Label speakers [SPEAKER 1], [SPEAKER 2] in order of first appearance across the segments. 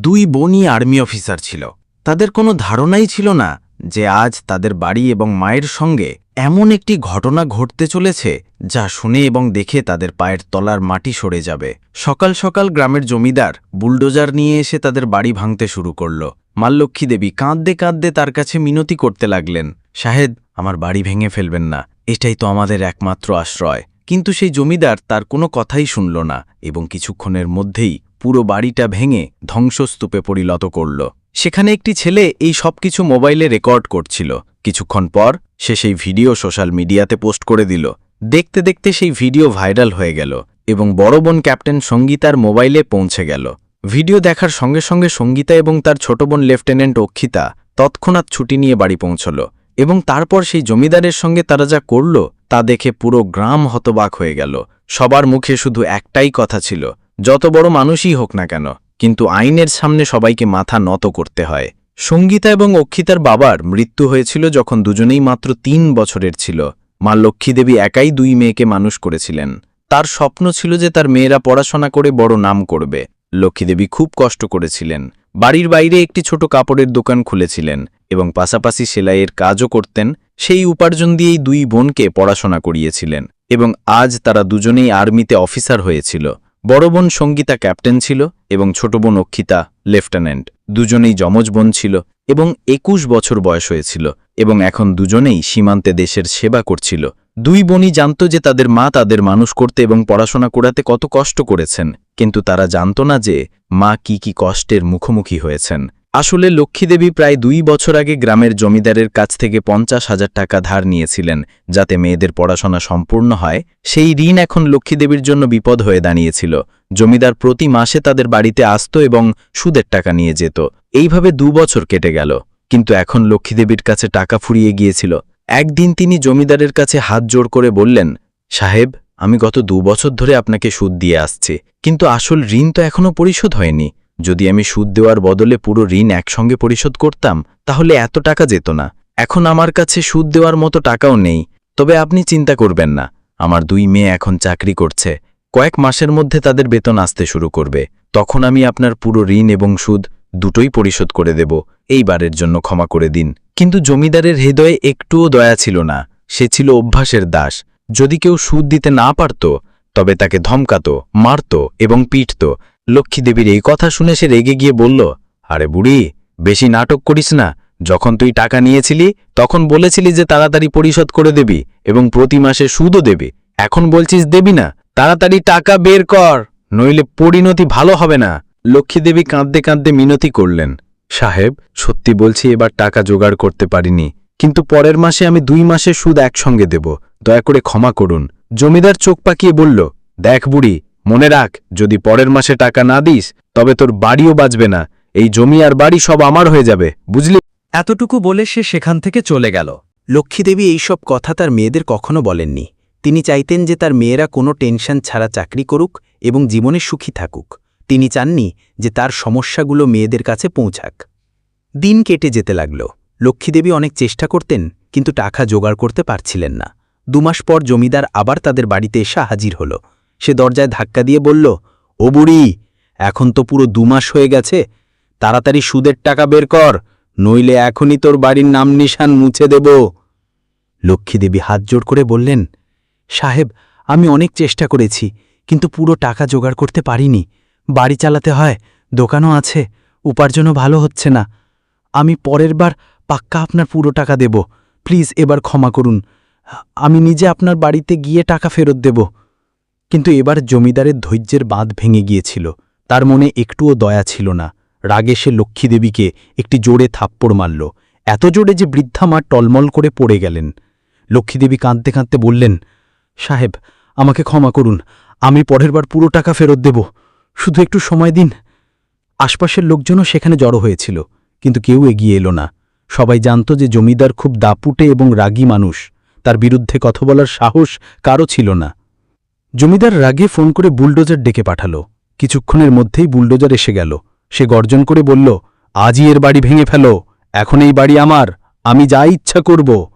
[SPEAKER 1] দুই বোনই army officer ছিল। তাদের কোনো ধারণাই ছিল না যে আজ তাদের বাড়ি এবং মায়ের সঙ্গে এমন একটি ঘটনা ঘটতে চলেছে যা শুনে এবং দেখে তাদের পায়ের তলার মাটি সরে যাবে। সকাল সকাল গ্রামের জমিদার বুলডোজার নিয়ে এসে তাদের বাড়ি ভাঙতে শুরু করল। মাল্লক্ষী দেবী কাঁদতে কাঁদতে তার কাছে মিনতি করতে লাগলেন শাহেদ আমার বাড়ি ভেঙে ফেলবেন না, এটাই তো আমাদের একমাত্র আশ্রয়। কিন্তু সেই জমিদার তার কোনো কথাই শুনল না এবং কিছুক্ষণের মধ্যেই পুরো বাড়িটা ভেঙে ধ্বংসস্তূপে পরিণত করল। সেখানে একটি ছেলে এই সব কিছু মোবাইলে রেকর্ড করছিল। কিছুক্ষণ পর সে সেই ভিডিও সোশ্যাল মিডিয়াতে পোস্ট করে দিল। দেখতে দেখতে সেই ভিডিও ভাইরাল হয়ে গেল এবং বড় বোন ক্যাপ্টেন সঙ্গীতার মোবাইলে পৌঁছে গেল। ভিডিও দেখার সঙ্গে সঙ্গে সঙ্গীতা এবং তার ছোট বোন লেফটেন্যান্ট অক্ষিতা তৎক্ষণাৎ ছুটি নিয়ে বাড়ি পৌঁছল এবং তারপর সেই জমিদারের সঙ্গে তারা যা করল তা দেখে পুরো গ্রাম হতবাক হয়ে গেল। সবার মুখে শুধু একটাই কথা ছিল যত বড় মানুষই হোক না কেন, কিন্তু আইনের সামনে সবাইকে মাথা নত করতে হয়। সঙ্গীতা এবং অক্ষিতার বাবার মৃত্যু হয়েছিল যখন দুজনেই মাত্র তিন বছরের ছিল। মা লক্ষ্মীদেবী একাই দুই মেয়েকে মানুষ করেছিলেন। তার স্বপ্ন ছিল যে তার মেয়েরা পড়াশোনা করে বড় নাম করবে। লক্ষ্মীদেবী খুব কষ্ট করেছিলেন। বাড়ির বাইরে একটি ছোট কাপড়ের দোকান খুলেছিলেন এবং পাশাপাশি সেলাইয়ের কাজও করতেন। সেই উপার্জন দিয়েই দুই বোনকে পড়াশোনা করিয়েছিলেন এবং আজ তারা দুজনেই আর্মিতে অফিসার হয়েছিল। বড় বোন সঙ্গীতা ক্যাপ্টেন ছিল এবং ছোট বোন অক্ষিতা লেফটেন্যান্ট। দুজনেই যমজ বোন ছিল এবং একুশ বছর বয়স হয়েছিল এবং এখন দুজনেই সীমান্তে দেশের সেবা করছিল। দুই বোনই জানত যে তাদের মা তাদের মানুষ করতে এবং পড়াশোনা করাতে কত কষ্ট করেছেন, কিন্তু তারা জানত না যে মা কি কি কষ্টের মুখোমুখি হয়েছেন। আসলে লক্ষ্মীদেবী প্রায় দুই বছর আগে গ্রামের জমিদারের কাছ থেকে পঞ্চাশ হাজার টাকা ধার নিয়েছিলেন, যাতে মেয়েদের পড়াশোনা সম্পূর্ণ হয়। সেই ঋণ এখন লক্ষ্মীদেবীর জন্য বিপদ হয়ে দাঁড়িয়েছিল। জমিদার প্রতি মাসে তাদের বাড়িতে আসত এবং সুদের টাকা নিয়ে যেত। এইভাবে দু বছর কেটে গেল। কিন্তু এখন লক্ষ্মীদেবীর কাছে টাকা ফুরিয়ে গিয়েছিল। একদিন তিনি জমিদারের কাছে হাত জোড় করে বললেন, সাহেব, আমি গত দু বছর ধরে আপনাকে সুদ দিয়ে আসছি, কিন্তু আসল ঋণ তো এখনও পরিশোধ হয়নি। যদি আমি সুদ দেওয়ার বদলে পুরো ঋণ একসঙ্গে পরিশোধ করতাম, তাহলে এত টাকা যেত না। এখন আমার কাছে সুদ দেওয়ার মতো টাকাও নেই। তবে আপনি চিন্তা করবেন না। আমার দুই মেয়ে এখন চাকরি করছে। কয়েক মাসের মধ্যে তাদের বেতন আসতে শুরু করবে। তখন আমি আপনার পুরো ঋণ এবং সুদ দুটোই পরিশোধ করে দেব। এইবারের জন্য ক্ষমা করে দিন। কিন্তু জমিদারের হৃদয়ে একটুও দয়া ছিল না। সে ছিল অভ্যাসের দাস। যদি কেউ সুদ দিতে না পারত, তবে তাকে ধমকাত, মারত এবং পিটত। লক্ষ্মীদেবীর এই কথা শুনে সে রেগে গিয়ে বলল, আরে বুড়ি, বেশি নাটক করিস না। যখন তুই টাকা নিয়েছিলি, তখন বলেছিলি যে তাড়াতাড়ি পরিশোধ করে দেবি এবং প্রতি মাসে সুদও দেবে। এখন বলছিস দেবি না, তাড়াতাড়ি টাকা বের কর, নইলে পরিণতি ভালো হবে না। লক্ষ্মীদেবী কাঁদতে কাঁদতে মিনতি করলেন, সাহেব, সত্যি বলছি এবার টাকা জোগাড় করতে পারিনি, কিন্তু পরের মাসে আমি দুই মাসে সুদ একসঙ্গে দেব। দয়া করে ক্ষমা করুন। জমিদার চোখ পাকিয়ে বলল, দেখ বুড়ি মনে রাখ, যদি পরের মাসে টাকা না দিস, তবে তোর বাড়িও বাঁচবে না। এই জমি আর বাড়ি সব আমার হয়ে যাবে, বুঝলি?
[SPEAKER 2] এতটুকু বলে সে সেখান থেকে চলে গেল।
[SPEAKER 3] লক্ষ্মীদেবী এইসব কথা তার মেয়েদের কখনো বলেননি। তিনি চাইতেন যে তার মেয়েরা কোনো টেনশন ছাড়া চাকরি করুক এবং জীবনে সুখী থাকুক। তিনি চাননি যে তার সমস্যাগুলো মেয়েদের কাছে পৌঁছাক। দিন কেটে যেতে লাগল। লক্ষ্মীদেবী অনেক চেষ্টা করতেন, কিন্তু টাকা জোগাড় করতে পারছিলেন না। দুমাস পর জমিদার আবার তাদের বাড়িতে এসে হাজির হল। সে দরজায় ধাক্কা দিয়ে বলল, ও বুড়ি, এখন তো পুরো দুমাস হয়ে গেছে। তাড়াতাড়ি সুদের টাকা বের কর, নইলে এখনই তোর বাড়ির নাম নিশান মুছে দেব। লক্ষ্মীদেবী হাত জোড় করে বললেন, সাহেব, আমি অনেক চেষ্টা করেছি, কিন্তু পুরো টাকা জোগাড় করতে পারিনি। বাড়ি চালাতে হয়, দোকানও আছে, উপার্জনও ভালো হচ্ছে না। আমি পরের বার পাক্কা আপনার পুরো টাকা দেব। প্লিজ এবার ক্ষমা করুন। আমি নিজে আপনার বাড়িতে গিয়ে টাকা ফেরত দেব। কিন্তু এবার জমিদারের ধৈর্যের বাঁধ ভেঙে গিয়েছিল, তার মনে একটুও দয়া ছিল না। রাগে সে লক্ষ্মীদেবীকে একটি জোরে থাপ্পড় মারল, এত জোরে যে বৃদ্ধা মা টলমল করে পড়ে গেলেন। লক্ষ্মীদেবী কাঁদতে কাঁদতে বললেন, সাহেব, আমাকে ক্ষমা করুন, আমি পরের বার পুরো টাকা ফেরত দেব, শুধু একটু সময় দিন। আশপাশের লোকজনও সেখানে জড়ো হয়েছিল, কিন্তু কেউ এগিয়ে এলো না। সবাই জানত যে জমিদার খুব দাপুটে এবং রাগী মানুষ, তার বিরুদ্ধে কথা বলার সাহস কারও ছিল না। জমিদার রাগে ফোন করে বুলডোজার ডেকে পাঠালো। কিছুক্ষণের মধ্যেই বুলডোজার এসে গেল। সে গর্জন করে বলল, আজই এর বাড়ি ভেঙে ফেলো। এখন এই বাড়ি আমার। আমি যা ইচ্ছা করব।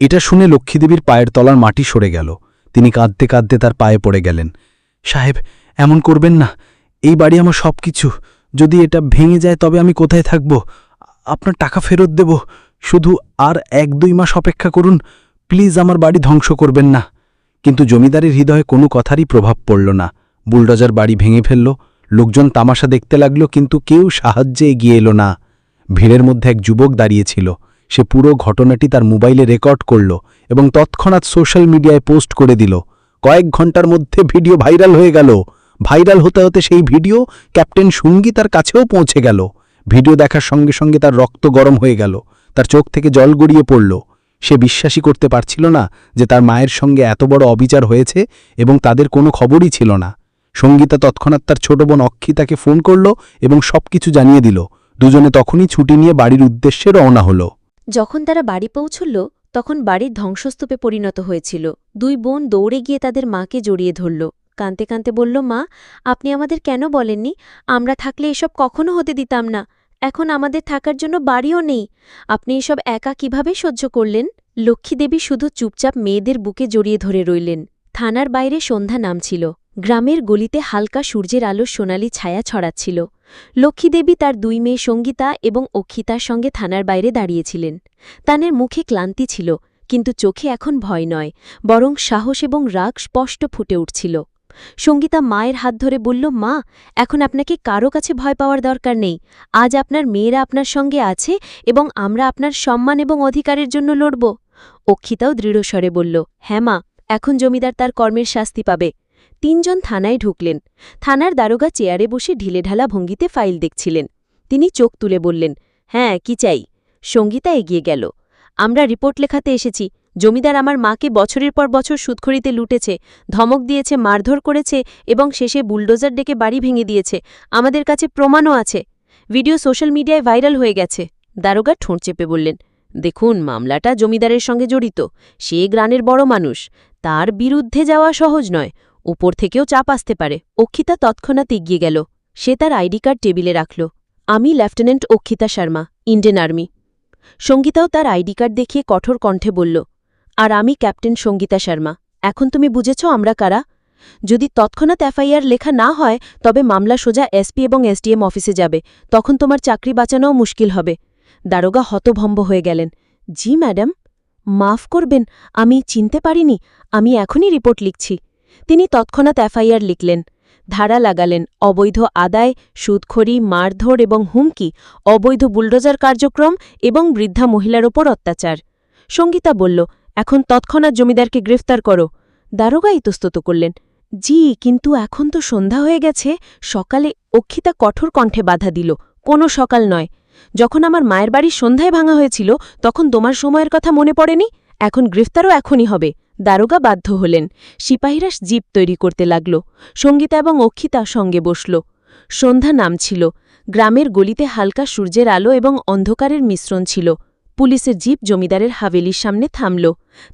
[SPEAKER 3] এটা শুনে লক্ষ্মীদেবীর পায়ের তলার মাটি সরে গেল। তিনি কাঁদতে কাঁদতে তার পায়ে পড়ে গেলেন। সাহেব, এমন করবেন না। এই বাড়ি আমার সব কিছু
[SPEAKER 4] যদি এটা ভেঙে যায় তবে আমি কোথায় থাকব? আপনার টাকা ফেরত দেব। শুধু আর এক দুই মাস অপেক্ষা করুন। প্লিজ আমার বাড়ি ধ্বংস করবেন না। কিন্তু জমিদারের হৃদয়ে কোনো কথারই প্রভাব পড়ল না। বুলডজার বাড়ি ভেঙে ফেলল, লোকজন তামাশা দেখতে লাগল, কিন্তু কেউ সাহায্যে এগিয়ে এলো না। ভিড়ের মধ্যে এক যুবক দাঁড়িয়েছিল সে পুরো ঘটনাটি তার মোবাইলে রেকর্ড করল এবং তৎক্ষণাৎ সোশ্যাল মিডিয়ায় পোস্ট করে দিল। কয়েক ঘণ্টার মধ্যে ভিডিও ভাইরাল হয়ে গেল। ভাইরাল হতে হতে সেই ভিডিও ক্যাপ্টেন সঙ্গীতার কাছেও পৌঁছে গেল। ভিডিও দেখার সঙ্গে সঙ্গে তার রক্ত গরম হয়ে গেল। তার চোখ থেকে জল গড়িয়ে পড়ল। সে বিশ্বাসই করতে পারছিল না যে তার মায়ের সঙ্গে এত বড় অবিচার হয়েছে এবং তাদের কোনো খবরই ছিল না। সঙ্গীতা তৎক্ষণাৎ তার ছোট বোন অক্ষিতাকে ফোন করল এবং সবকিছু জানিয়ে দিল। দুজনে তখনই ছুটি নিয়ে বাড়ির উদ্দেশ্যে রওনা হল।
[SPEAKER 5] যখন তারা বাড়ি পৌঁছল, তখন বাড়ির ধ্বংসস্তূপে পরিণত হয়েছিল। দুই বোন দৌড়ে গিয়ে তাদের মাকে জড়িয়ে ধরল। কাঁদতে কাঁদতে বলল, মা, আপনি আমাদের কেন বলেননি? আমরা থাকলে এসব কখনো হতে দিতাম না। এখন আমাদের থাকার জন্য বাড়িও নেই। আপনি এসব একা কীভাবে সহ্য করলেন? লক্ষ্মীদেবী শুধু চুপচাপ মেয়েদের বুকে জড়িয়ে ধরে রইলেন। থানার বাইরে সন্ধ্যা নামছিল। গ্রামের গলিতে হালকা সূর্যের আলো সোনালি ছায়া ছড়াচ্ছিল। লক্ষ্মীদেবী তার দুই মেয়ে সঙ্গীতা এবং অক্ষিতার সঙ্গে থানার বাইরে দাঁড়িয়েছিলেন। তানের মুখে ক্লান্তি ছিল, কিন্তু চোখে এখন ভয় নয়, বরং সাহস এবং রাগ স্পষ্ট ফুটে উঠছিল। সঙ্গীতা মায়ের হাত ধরে বলল, মা, এখন আপনাকে কারও কাছে ভয় পাওয়ার দরকার নেই। আজ আপনার মেয়েরা আপনার সঙ্গে আছে এবং আমরা আপনার সম্মান এবং অধিকারের জন্য লড়ব। অক্ষিতাও দৃঢ়স্বরে বলল হ্যাঁ মা, এখন জমিদার তার কর্মের শাস্তি পাবে। তিনজন থানায় ঢুকলেন। থানার দারোগা চেয়ারে বসে ঢিলেঢালা ভঙ্গিতে ফাইল দেখছিলেন। তিনি চোখ তুলে বললেন হ্যাঁ কি চাই? সঙ্গীতা এগিয়ে গেল, আমরা রিপোর্ট লেখাতে এসেছি। জমিদার আমার মাকে বছরের পর বছর সুদখড়িতে লুটেছে, ধমক দিয়েছে, মারধর করেছে এবং শেষে বুলডোজার ডেকে বাড়ি ভেঙে দিয়েছে। আমাদের কাছে প্রমাণও আছে। ভিডিও সোশ্যাল মিডিয়ায় ভাইরাল হয়ে গেছে। দারোগা ঠোঁট চেপে বললেন, দেখুন, মামলাটা জমিদারের সঙ্গে জড়িত। সে গ্রানের বড় মানুষ। তার বিরুদ্ধে যাওয়া সহজ নয়। উপর থেকেও চাপ আসতে পারে। অক্ষিতা তৎক্ষণাৎ এগিয়ে গেল। সে তার আইডি কার্ড টেবিলে রাখল। আমি lieutenant Akshita Sharma, Indian army. সঙ্গীতাও তার আইডি কার্ড দেখিয়ে কঠোর কণ্ঠে বলল আর আমি ক্যাপ্টেন সঙ্গীতা শর্মা। এখন তুমি বুঝেছ আমরা কারা? যদি তৎক্ষণাৎ এফআইআর লেখা না হয়, তবে মামলা সোজা এসপি এবং এসডিএম অফিসে যাবে। তখন তোমার চাকরি বাঁচানোও মুশকিল হবে। দারোগা হতভম্ব হয়ে গেলেন। জি, ম্যাডাম। মাফ করবেন, আমি চিনতে পারিনি। আমি এখনই রিপোর্ট লিখছি। তিনি তৎক্ষণাৎ এফআইআর লিখলেন। ধারা লাগালেন। অবৈধ আদায়, সুদখড়ি, মারধর এবং হুমকি, অবৈধ বুলডোজার কার্যক্রম এবং বৃদ্ধা মহিলার ওপর অত্যাচার। সঙ্গীতা বলল এখন তৎক্ষণাৎ জমিদারকে গ্রেফতার করো। দারোগা ইতস্তত করলেন, জি, কিন্তু এখন তো সন্ধ্যা হয়ে গেছে, সকালে অক্ষিতা কঠোর কণ্ঠে বাধা দিল, কোনো সকাল নয়। যখন আমার মায়ের বাড়ির সন্ধ্যায় ভাঙা হয়েছিল, তখন তোমার সময়ের কথা মনে পড়েনি? এখন গ্রেফতারও এখনই হবে। দারোগা বাধ্য হলেন। সিপাহীরা জিপ তৈরি করতে লাগল। সঙ্গীতা এবং অক্ষিতা সঙ্গে বসল। সন্ধ্যা নামছিল। গ্রামের গলিতে হালকা সূর্যের আলো এবং অন্ধকারের মিশ্রণ ছিল। পুলিশের জিপ জমিদারের হাভেলির সামনে থামল।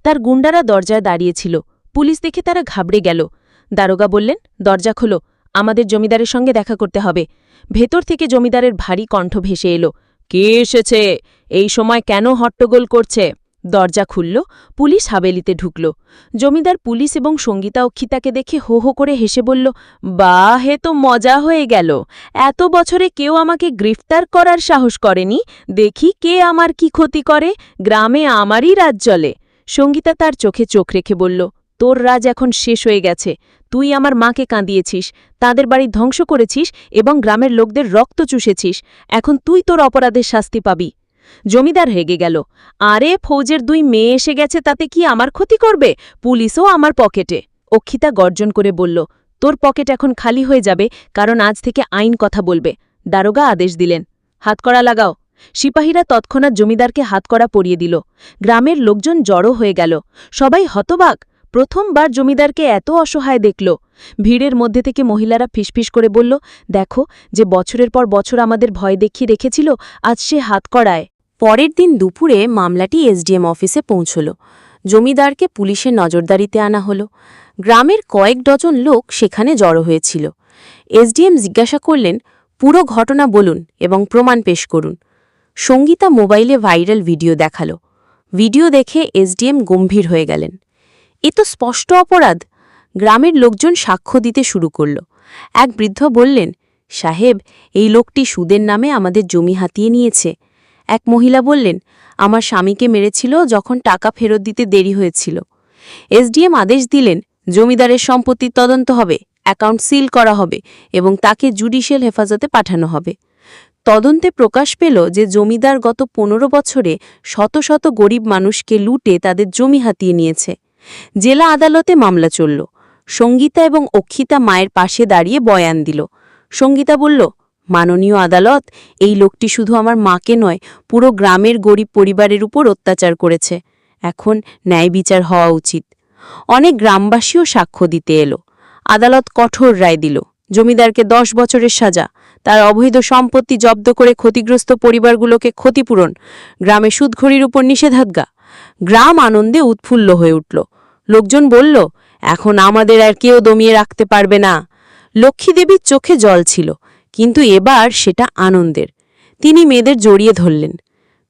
[SPEAKER 5] তার গুন্ডারা দরজায় দাঁড়িয়েছিল। পুলিশ দেখে তারা ঘাবড়ে গেল। দারোগা বললেন, দরজা খোলো। আমাদের জমিদারের সঙ্গে দেখা করতে হবে। ভেতর থেকে জমিদারের ভারী কণ্ঠ ভেসে এলো, কে এসেছে? এই সময় কেন হট্টগোল করছে? দরজা খুলল, পুলিশ হাবেলিতে ঢুকল। জমিদার পুলিশ এবং সঙ্গীতা অক্ষিতাকে দেখে হো হো করে হেসে বলল, বা, হে তো মজা হয়ে গেল। এত বছরে কেউ আমাকে গ্রেফতার করার সাহস করেনি। দেখি কে আমার কি ক্ষতি করে, গ্রামে আমারই রাজ চলে সঙ্গীতা তার চোখে চোখ রেখে বলল, তোর রাজ এখন শেষ হয়ে গেছে। তুই আমার মাকে কাঁদিয়েছিস, তাদের বাড়ি ধ্বংস করেছিস এবং গ্রামের লোকদের রক্ত চুষেছিস। এখন তুই তোর অপরাধের শাস্তি পাবি। জমিদার হেগে গেল। আরে, ফৌজের দুই মেয়ে এসে গেছে, তাতে কি আমার ক্ষতি করবে? পুলিশও আমার পকেটে। অক্ষিতা গর্জন করে বলল, তোর পকেট এখন খালি হয়ে যাবে, কারণ আজ থেকে আইন কথা বলবে। দারোগা আদেশ দিলেন হাতকড়া লাগাও। সিপাহীরা তৎক্ষণাৎ জমিদারকে হাতকড়া পরিয়ে দিল। গ্রামের লোকজন জড়ো হয়ে গেল। সবাই হতবাক। প্রথমবার জমিদারকে এত অসহায় দেখল। ভিড়ের মধ্যে থেকে মহিলারা ফিসফিস করে বলল, দেখো, যে বছরের পর বছর আমাদের ভয় দেখিয়ে রেখেছিল, আজ সে হাতকড়ায় পরের দিন দুপুরে মামলাটি এসডিএম অফিসে পৌঁছল। জমিদারকে পুলিশের নজরদারিতে আনা হল। গ্রামের কয়েক ডজন লোক সেখানে জড়ো হয়েছিল। এসডিএম জিজ্ঞাসা করলেন, পুরো ঘটনা বলুন এবং প্রমাণ পেশ করুন। সঙ্গীতা মোবাইলে ভাইরাল ভিডিও দেখাল। ভিডিও দেখে এসডিএম গম্ভীর হয়ে গেলেন। এ তো স্পষ্ট অপরাধ। গ্রামের লোকজন সাক্ষ্য দিতে শুরু করল। এক বৃদ্ধ বললেন, সাহেব, এই লোকটি সুদের নামে আমাদের জমি হাতিয়ে নিয়েছে। এক মহিলা বললেন, আমার স্বামীকে মেরেছিল যখন টাকা ফেরত দিতে দেরি হয়েছিল। এসডিএম আদেশ দিলেন, জমিদারের সম্পত্তির তদন্ত হবে, অ্যাকাউন্ট সিল করা হবে এবং তাকে জুডিশিয়াল হেফাজতে পাঠানো হবে। তদন্তে প্রকাশ পেল যে জমিদার গত পনেরো বছরে শত শত গরিব মানুষকে লুটে তাদের জমি হাতিয়ে নিয়েছে। জেলা আদালতে মামলা চলল। সঙ্গীতা এবং অক্ষিতা মায়ের পাশে দাঁড়িয়ে বয়ান দিল। সঙ্গীতা বলল মাননীয় আদালত, এই লোকটি শুধু আমার মাকে নয়, পুরো গ্রামের গরিব পরিবারের উপর অত্যাচার করেছে। এখন ন্যায় বিচার হওয়া উচিত। অনেক গ্রামবাসীও সাক্ষ্য দিতে এলো। আদালত কঠোর রায় দিল। জমিদারকে দশ বছরের সাজা। তার অবৈধ সম্পত্তি জব্দ করে ক্ষতিগ্রস্ত পরিবারগুলোকে ক্ষতিপূরণ। গ্রামে সুদঘড়ির উপর নিষেধাজ্ঞা। গ্রাম আনন্দে উৎফুল্ল হয়ে উঠল। লোকজন বলল, এখন আমাদের আর কেউ দমিয়ে রাখতে পারবে না। লক্ষ্মী দেবীর চোখে জল ছিল। কিন্তু এবার সেটা আনন্দের। তিনি মেয়েদের জড়িয়ে ধরলেন।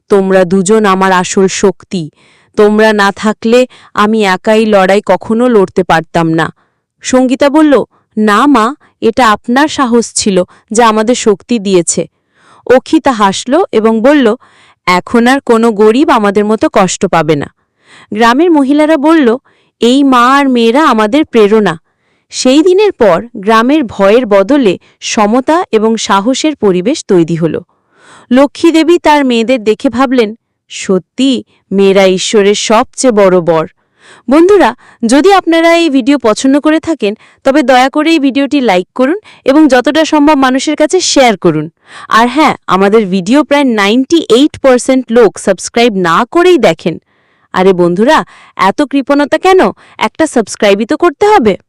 [SPEAKER 5] তোমরা দুজন আমার আসল শক্তি। তোমরা না থাকলে আমি একাই লড়াই কখনো লড়তে পারতাম না। সঙ্গীতা বলল, না মা, এটা আপনার সাহস ছিল যা আমাদের শক্তি দিয়েছে। অক্ষিতা হাসল এবং বলল, এখন আর কোনো গরিব আমাদের মতো কষ্ট পাবে না। গ্রামের মহিলারা বলল, এই মা আর মেয়েরা আমাদের প্রেরণা। সেই দিনের পর গ্রামের ভয়ের বদলে সমতা এবং সাহসের পরিবেশ তৈরি হল। লক্ষ্মী দেবী তার মেয়েদের দেখে ভাবলেন, সত্যি, মেয়েরা ঈশ্বরের সবচেয়ে বড় বর। বন্ধুরা, যদি আপনারা এই ভিডিও পছন্দ করে থাকেন, তবে দয়া করে এই ভিডিওটি লাইক করুন এবং যতটা সম্ভব মানুষের কাছে শেয়ার করুন। আর হ্যাঁ আমাদের ভিডিও প্রায় নাইনটি লোক সাবস্ক্রাইব না করেই দেখেন। আরে বন্ধুরা, এত কৃপণতা কেন? একটা সাবস্ক্রাইবই তো করতে হবে।